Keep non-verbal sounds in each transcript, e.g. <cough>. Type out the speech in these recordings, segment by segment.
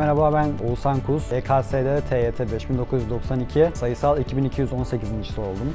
Merhaba ben Oğuzhan Kuz. EKS'de TYT 5992, sayısal 2218. oldum.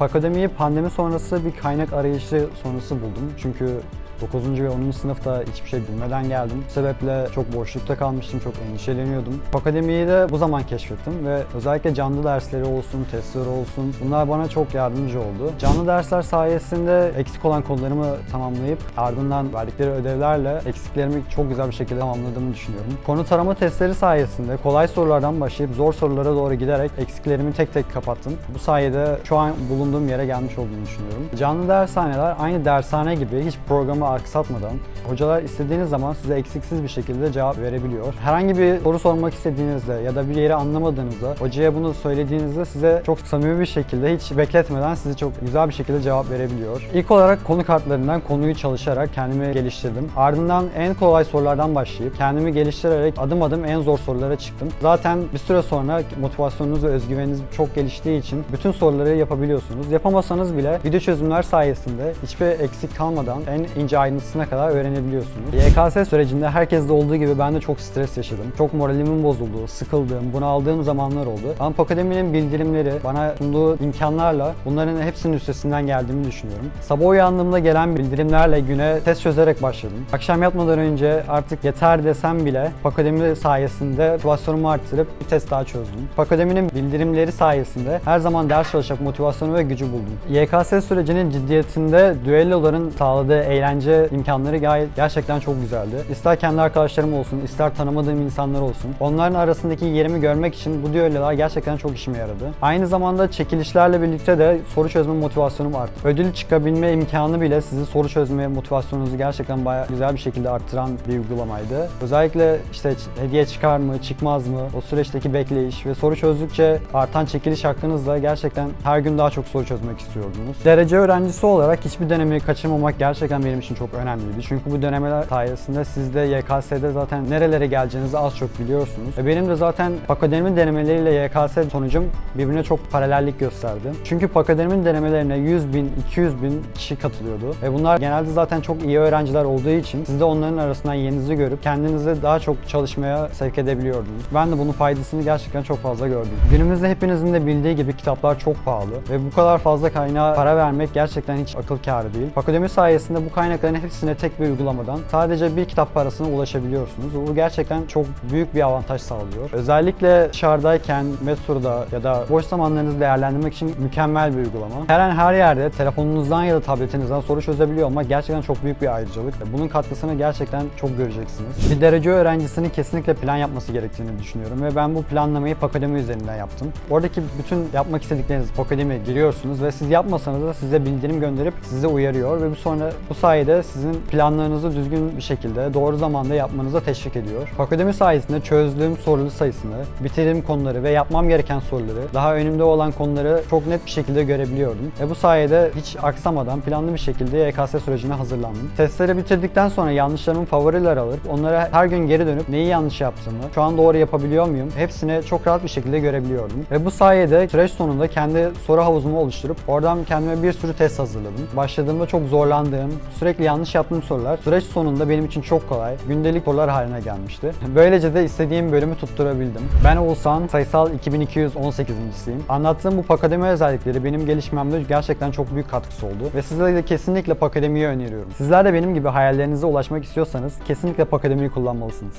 Akademiyi pandemi sonrası bir kaynak arayışı sonrası buldum. Çünkü 9. ve 10. sınıfta hiçbir şey bilmeden geldim. Bu sebeple çok boşlukta kalmıştım, çok endişeleniyordum. Akademiyi de bu zaman keşfettim ve özellikle canlı dersleri olsun, testleri olsun bunlar bana çok yardımcı oldu. Canlı dersler sayesinde eksik olan konularımı tamamlayıp ardından verdikleri ödevlerle eksiklerimi çok güzel bir şekilde tamamladığımı düşünüyorum. Konu tarama testleri sayesinde kolay sorulardan başlayıp zor sorulara doğru giderek eksiklerimi tek tek kapattım. Bu sayede şu an bulunduğum yere gelmiş olduğunu düşünüyorum. Canlı dershaneler aynı dershane gibi hiç programı aksatmadan hocalar istediğiniz zaman size eksiksiz bir şekilde cevap verebiliyor. Herhangi bir soru sormak istediğinizde ya da bir yeri anlamadığınızda hocaya bunu söylediğinizde size çok samimi bir şekilde hiç bekletmeden size çok güzel bir şekilde cevap verebiliyor. İlk olarak konu kartlarından konuyu çalışarak kendimi geliştirdim. Ardından en kolay sorulardan başlayıp kendimi geliştirerek adım adım en zor sorulara çıktım. Zaten bir süre sonra motivasyonunuz ve özgüveniniz çok geliştiği için bütün soruları yapabiliyorsunuz. Yapamasanız bile video çözümler sayesinde hiçbir eksik kalmadan en ince ayrıntısına kadar öğrenebiliyorsunuz. YKS sürecinde herkeste olduğu gibi ben de çok stres yaşadım. Çok moralimin bozulduğu, sıkıldığım, bunaldığım zamanlar oldu. Amp Akademi'nin bildirimleri, bana sunduğu imkanlarla bunların hepsinin üstesinden geldiğimi düşünüyorum. Sabah uyandığımda gelen bildirimlerle güne test çözerek başladım. Akşam yatmadan önce artık yeter desem bile Akademi sayesinde motivasyonumu arttırıp bir test daha çözdüm. Akademinin bildirimleri sayesinde her zaman ders çalışacak motivasyonu ve gücü buldum. YKS sürecinin ciddiyetinde düelloların sağladığı eğlence imkanları gayet gerçekten çok güzeldi. İster kendi arkadaşlarım olsun, ister tanımadığım insanlar olsun. Onların arasındaki yerimi görmek için bu düellolar gerçekten çok işime yaradı. Aynı zamanda çekilişlerle birlikte de soru çözme motivasyonum arttı. Ödül çıkabilme imkanı bile sizi soru çözme motivasyonunuzu gerçekten bayağı güzel bir şekilde arttıran bir uygulamaydı. Özellikle işte hediye çıkar mı, çıkmaz mı, o süreçteki bekleyiş ve soru çözdükçe artan çekiliş hakkınızla gerçekten her gün daha çok soru çözmek istiyordunuz. Derece öğrencisi olarak hiçbir dönemi kaçırmamak gerçekten benim için çok önemliydi. Çünkü bu dönemeler sayesinde siz de YKS'de zaten nerelere geleceğinizi az çok biliyorsunuz. Benim de zaten akademi denemeleriyle YKS sonucum birbirine çok paralellik gösterdi. Çünkü akademi denemelerine 100 bin, 200 bin kişi katılıyordu. Ve bunlar genelde zaten çok iyi öğrenciler olduğu için siz de onların arasından yerinizi görüp kendinizi daha çok çalışmaya sevk edebiliyordunuz. Ben de bunun faydasını gerçekten çok fazla gördüm. Günümüzde hepinizin de bildiği gibi kitaplar çok pahalı ve bu kadar fazla kaynağa para vermek gerçekten hiç akıl kârı değil. Akademi sayesinde bu kaynakların hepsine tek bir uygulamadan sadece bir kitap parasına ulaşabiliyorsunuz. Bu gerçekten çok büyük bir avantaj sağlıyor. Özellikle dışarıdayken, metroda ya da boş zamanlarınızı değerlendirmek için mükemmel bir uygulama. Her an her yerde telefonunuzdan ya da tabletinizden soru çözebiliyor olmak gerçekten çok büyük bir ayrıcalık. Bunun katkısını gerçekten çok göreceksiniz. Bir derece öğrencisinin kesinlikle plan yapması gerektiğini düşünüyorum ve ben bu planlamayı Pakademi üzerinden yaptım. Oradaki bütün yapmak istedikleriniz Pakademi'ye giriyorsunuz ve siz yapmasanız da size bildirim gönderip size uyarıyor ve bu sonra bu sayede sizin planlarınızı düzgün bir şekilde doğru zamanda yapmanıza teşvik ediyor. Pakademi sayesinde çözdüğüm soru sayısını, bitirdiğim konuları ve yapmam gereken soruları, daha önümde olan konuları çok net bir şekilde görebiliyordum. Ve bu sayede hiç aksamadan planlı bir şekilde YKS sürecine hazırlandım. Testleri bitirdikten sonra yanlışlarımın favoriler alıp onlara her gün geri dönüp neyi yanlış yaptığımı, şu an doğru yapabiliyor muyum hepsini çok rahat bir şekilde görebiliyordum. Ve bu sayede süreç sonunda kendi soru havuzumu oluşturup oradan kendime bir sürü test hazırladım. Başladığımda çok zorlandığım, sürekli yanlış yaptığım sorular süreç sonunda benim için çok kolay, gündelik sorular haline gelmişti. <laughs> Böylece de istediğim bölümü tutturabildim. Ben Oğuzhan, sayısal 2218.siyim. Anlattığım bu Pakademi özellikleri benim gelişmemde gerçekten çok büyük katkısı oldu ve sizlere de kesinlikle Pakademi'yi öneriyorum. Sizler de benim gibi hayallerinize ulaşmak istiyorsanız kesinlikle Pakademi'yi kullanmalısınız.